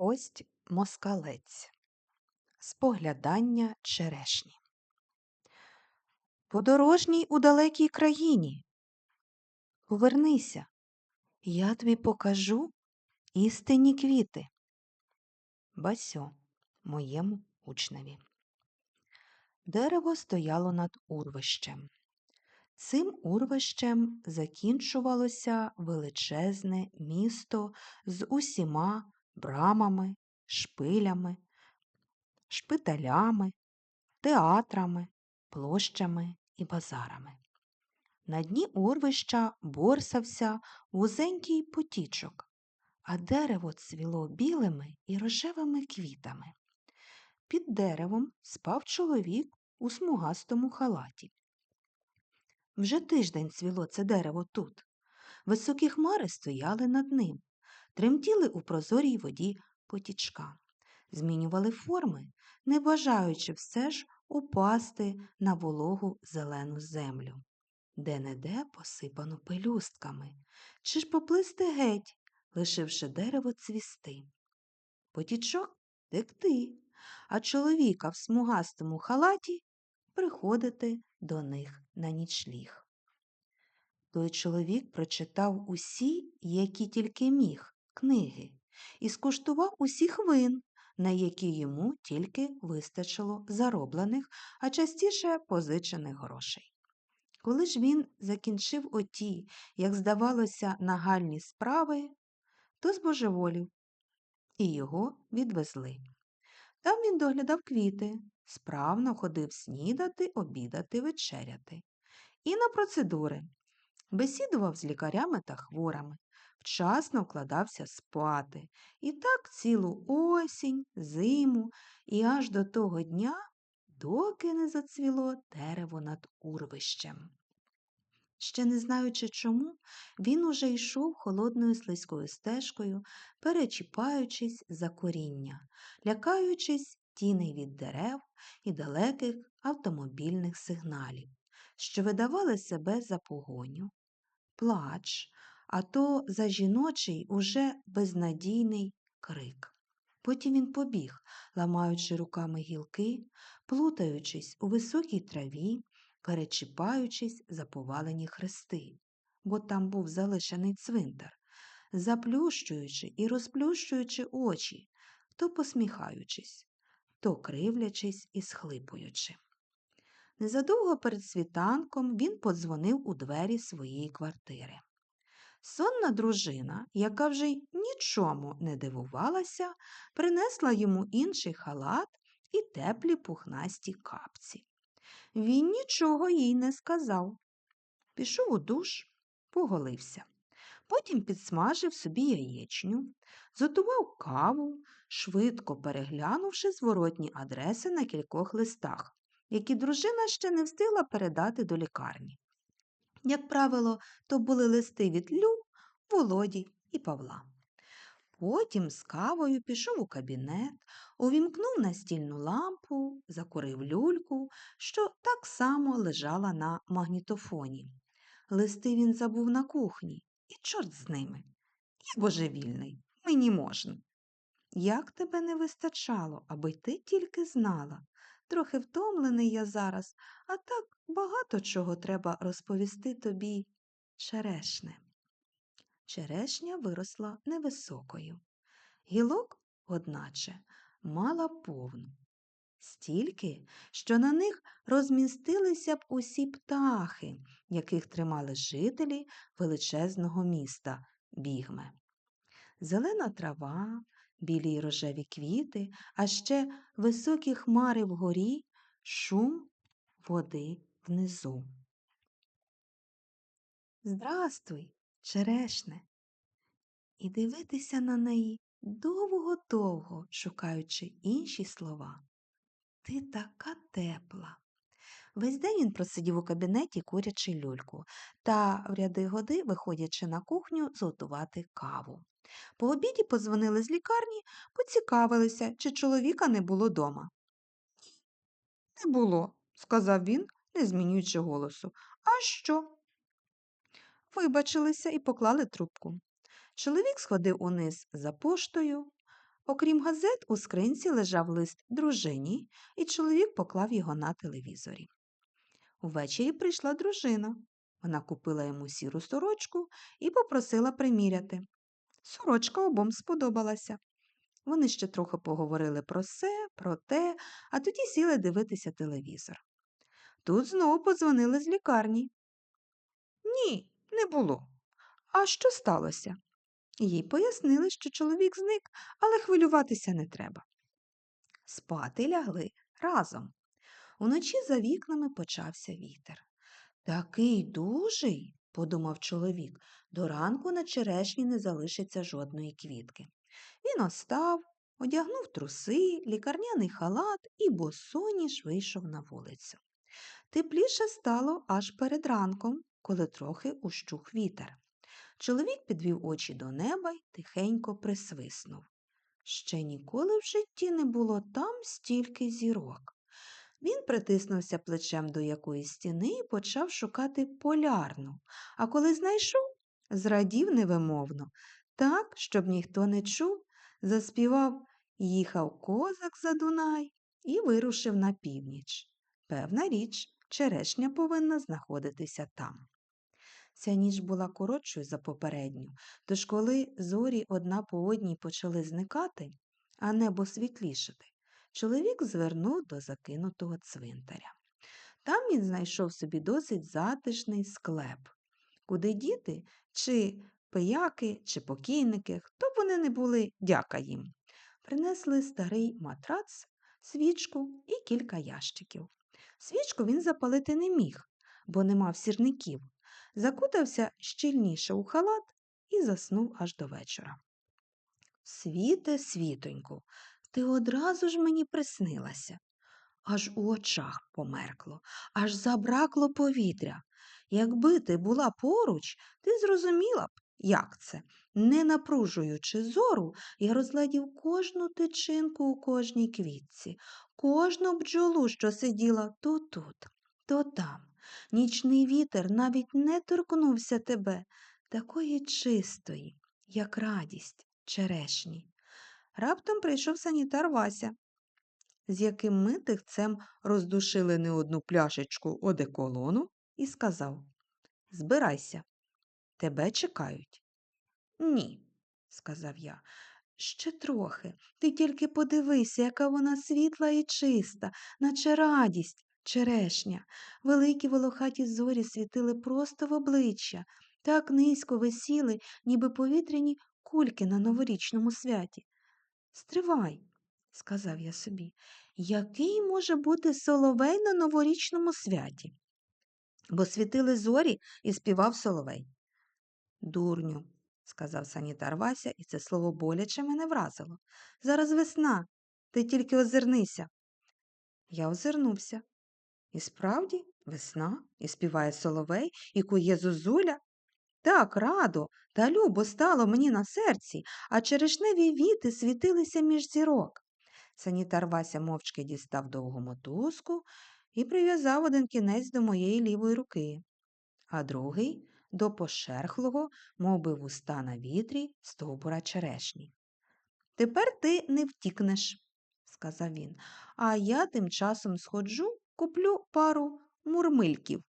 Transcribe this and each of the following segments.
Ость москалець. Споглядання черешні. Подорожній у далекій країні. Повернися, я тобі покажу істинні квіти. Басьо моєму учневі. Дерево стояло над урвищем. Цим урвищем закінчувалося величезне місто з усіма брамами, шпилями, шпиталями, театрами, площами і базарами. На дні урвища борсався вузенький потічок, а дерево цвіло білими і рожевими квітами. Під деревом спав чоловік у смугастому халаті. Вже тиждень цвіло це дерево тут. Високі хмари стояли над ним, тремтіли у прозорій воді потічка, змінювали форми, не бажаючи все ж упасти на вологу зелену землю, де не де посипано пелюстками, чи ж поплисти геть, лишивши дерево цвісти. Потічок текти, а чоловіка в смугастому халаті приходити до них на нічліг. Той чоловік прочитав усі, які тільки міг, книги, і скуштував усіх вин, на які йому тільки вистачило зароблених, а частіше позичених грошей. Коли ж він закінчив оті, як здавалося, нагальні справи, то збожеволів, і його відвезли. Там він доглядав квіти, справно ходив снідати, обідати, вечеряти. І на процедури бесідував з лікарями та хворими, вчасно вкладався спати. І так цілу осінь, зиму і аж до того дня, доки не зацвіло дерево над урвищем. Ще не знаючи чому, він уже йшов холодною слизькою стежкою, перечіпаючись за коріння, лякаючись тіней від дерев і далеких автомобільних сигналів, що видавали себе за погоню, плач, а то за жіночий уже безнадійний крик. Потім він побіг, ламаючи руками гілки, плутаючись у високій траві, перечіпаючись за повалені хрести, бо там був залишений цвинтар, заплющуючи і розплющуючи очі, то посміхаючись, то кривлячись і схлипуючи. Незадовго перед світанком він подзвонив у двері своєї квартири. Сонна дружина, яка вже нічому не дивувалася, принесла йому інший халат і теплі пухнасті капці. Він нічого їй не сказав. Пішов у душ, поголився. Потім підсмажив собі яєчню, зготував каву, швидко переглянувши зворотні адреси на кількох листах, які дружина ще не встигла передати до лікарні. Як правило, то були листи від Лю, Володі і Павла. Потім з кавою пішов у кабінет, увімкнув настільну лампу, закурив люльку, що так само лежала на магнітофоні. Листи він забув на кухні, і чорт з ними. Я божевільний, мені можна. Як тебе не вистачало, аби ти тільки знала. Трохи втомлений я зараз, а так багато чого треба розповісти тобі, черешне. Черешня виросла невисокою. Гілок, одначе, мала повну. Стільки, що на них розмістилися б усі птахи, яких тримали жителі величезного міста бігме. Зелена трава, білі й рожеві квіти, а ще високі хмари вгорі, шум води внизу. Здрастуй, черешне, і дивитися на неї довго-довго, шукаючи інші слова. Ти така тепла. Весь день він просидів у кабінеті курячи люльку та в ряди годи, виходячи на кухню, зготувати каву. По обіді подзвонили з лікарні, поцікавилися, чи чоловіка не було дома. Не було, сказав він, не змінюючи голосу. А що? Вибачилися і поклали трубку. Чоловік сходив униз за поштою, Окрім газет, у скринці лежав лист дружині, і чоловік поклав його на телевізорі. Увечері прийшла дружина. Вона купила йому сіру сорочку і попросила приміряти. Сорочка обом сподобалася. Вони ще трохи поговорили про се, про те, а тоді сіли дивитися телевізор. Тут знову подзвонили з лікарні. Ні, не було. А що сталося? Їй пояснили, що чоловік зник, але хвилюватися не треба. Спати лягли разом. Уночі за вікнами почався вітер. Такий дужий, подумав чоловік, до ранку на черешні не залишиться жодної квітки. Він остав, одягнув труси, лікарняний халат і босоніж вийшов на вулицю. Тепліше стало аж перед ранком, коли трохи ущух вітер. Чоловік підвів очі до неба й тихенько присвиснув. Ще ніколи в житті не було там стільки зірок. Він притиснувся плечем до якоїсь стіни і почав шукати полярну, а коли знайшов, зрадів невимовно, так, щоб ніхто не чув, заспівав Їхав козак за Дунай і вирушив на північ. Певна річ, черешня повинна знаходитися там. Ця ніч була коротшою за попередню, тож коли зорі одна по одній почали зникати, а небо світлішати, чоловік звернув до закинутого цвинтаря. Там він знайшов собі досить затишний склеп, куди діти, чи пияки, чи покійники, хто б вони не були, дяка їм, принесли старий матрац, свічку і кілька ящиків. Свічку він запалити не міг, бо не мав сірників, закутався щільніше у халат і заснув аж до вечора. Світе, світоньку, ти одразу ж мені приснилася. Аж у очах померкло, аж забракло повітря. Якби ти була поруч, ти зрозуміла б, як це. Не напружуючи зору, я розглядів кожну тичинку у кожній квітці, кожну бджолу, що сиділа то тут, то там. Нічний вітер навіть не торкнувся тебе, такої чистої, як радість черешні. Раптом прийшов санітар Вася, з яким ми тихцем роздушили не одну пляшечку одеколону, і сказав Збирайся, тебе чекають. Ні, сказав я. Ще трохи. Ти тільки подивися, яка вона світла і чиста, наче радість, черешня. Великі волохаті зорі світили просто в обличчя, так низько висіли, ніби повітряні кульки на новорічному святі. Стривай, сказав я собі, який може бути соловей на новорічному святі? Бо світили зорі і співав соловей. Дурню, сказав санітар Вася, і це слово боляче мене вразило. Зараз весна, ти тільки озирнися. Я озирнувся. І справді, весна, і співає соловей, і кує зозуля. Так радо та любо стало мені на серці, а черешневі віти світилися між зірок. Санітар Вася мовчки дістав довгу мотузку і прив'язав один кінець до моєї лівої руки, а другий до пошерхлого, мов би вуста на вітрі, стовбура черешні. Тепер ти не втікнеш, сказав він, а я тим часом сходжу, куплю пару мурмильків.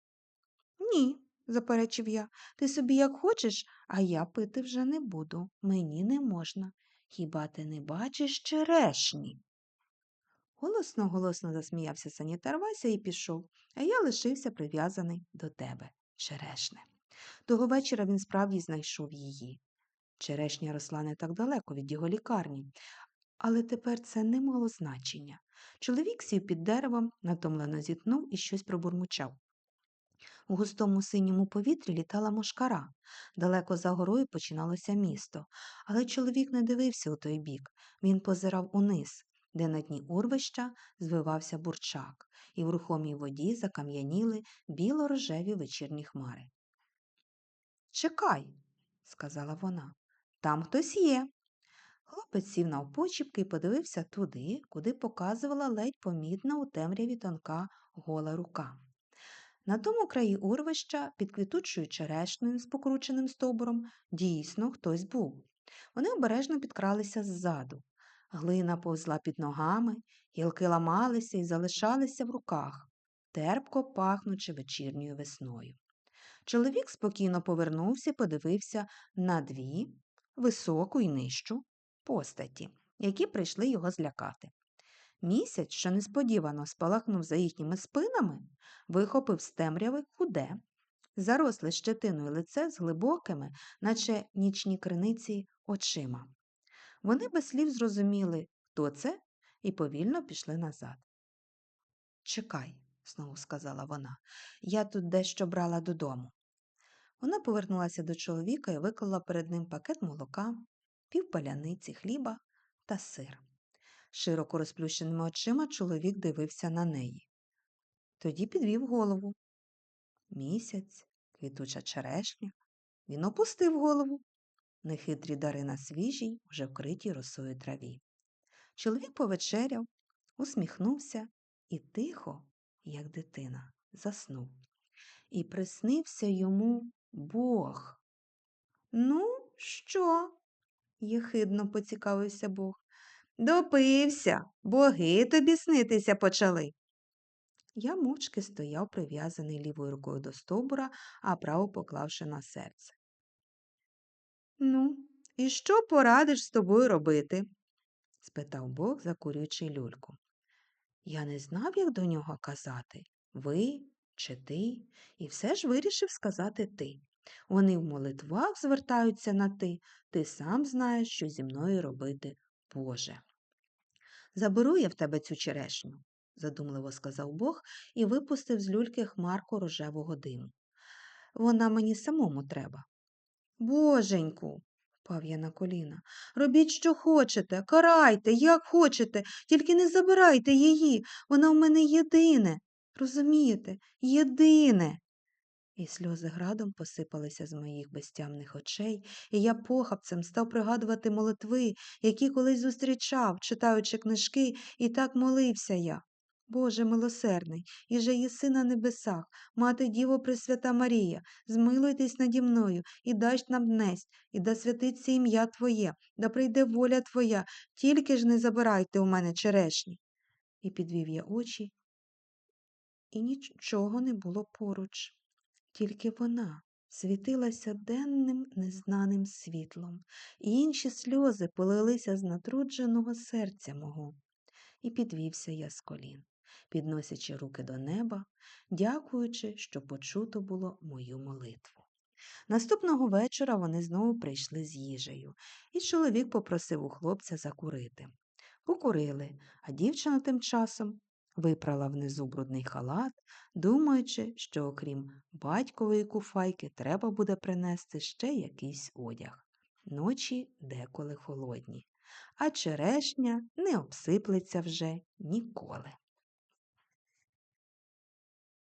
Ні, заперечив я, ти собі як хочеш, а я пити вже не буду. Мені не можна. Хіба ти не бачиш черешні? Голосно голосно засміявся санітар Вася і пішов, а я лишився прив'язаний до тебе, черешне. Того вечора він справді знайшов її. Черешня росла не так далеко від його лікарні, але тепер це не мало значення. Чоловік сів під деревом, натомлено зітнув і щось пробурмучав. У густому синьому повітрі літала мошкара. Далеко за горою починалося місто, але чоловік не дивився у той бік. Він позирав униз, де на дні урвища звивався бурчак, і в рухомій воді закам'яніли біло-рожеві вечірні хмари. Чекай, сказала вона, там хтось є. Хлопець сів навпочіпки і подивився туди, куди показувала ледь помітна у темряві тонка гола рука. На тому краї урвища, під квітучою черешнею з покрученим стовбуром, дійсно хтось був. Вони обережно підкралися ззаду. Глина повзла під ногами, гілки ламалися і залишалися в руках, терпко пахнучи вечірньою весною. Чоловік спокійно повернувся і подивився на дві, високу і нижчу, постаті, які прийшли його злякати. Місяць, що несподівано спалахнув за їхніми спинами, вихопив з темряви худе, заросле щетиною лице з глибокими, наче нічні криниці, очима. Вони без слів зрозуміли, хто це, і повільно пішли назад. Чекай, знову сказала вона, я тут дещо брала додому. Вона повернулася до чоловіка і виклала перед ним пакет молока, півпаляниці хліба та сир. Широко розплющеними очима чоловік дивився на неї. Тоді підвів голову. Місяць, квітуча черешня. Він опустив голову. Нехитрі дари на свіжій, вже вкритій росою траві. Чоловік повечеряв, усміхнувся і тихо, як дитина, заснув. І приснився йому Бог. Ну, що? єхидно поцікавився Бог. Допився, боги тобі снитися почали. Я мовчки стояв, прив'язаний лівою рукою до стовбура, а праву поклавши на серце. Ну, і що порадиш з тобою робити? спитав Бог, закурюючи люльку. Я не знав, як до нього казати ви чи ти, і все ж вирішив сказати ти. Вони в молитвах звертаються на ти, ти сам знаєш, що зі мною робити Боже. Заберу я в тебе цю черешню, задумливо сказав Бог і випустив з люльки хмарку рожевого диму. Вона мені самому треба. Боженьку, впав я на коліна, робіть, що хочете, карайте, як хочете, тільки не забирайте її. Вона в мене єдине. Розумієте, єдине. І сльози градом посипалися з моїх безтямних очей, і я похапцем став пригадувати молитви, які колись зустрічав, читаючи книжки, і так молився я. Боже милосердний, же єси на небесах, мати Діво Пресвята Марія, змилуйтесь наді мною, і дасть нам днесть, і да святиться ім'я Твоє, да прийде воля Твоя, тільки ж не забирайте у мене черешні. І підвів я очі, і нічого не було поруч. Тільки вона світилася денним незнаним світлом, і інші сльози полилися з натрудженого серця мого. І підвівся я з колін, підносячи руки до неба, дякуючи, що почуто було мою молитву. Наступного вечора вони знову прийшли з їжею, і чоловік попросив у хлопця закурити. Покурили, а дівчина тим часом випрала внизу брудний халат, думаючи, що окрім батькової куфайки треба буде принести ще якийсь одяг. Ночі деколи холодні, а черешня не обсиплеться вже ніколи.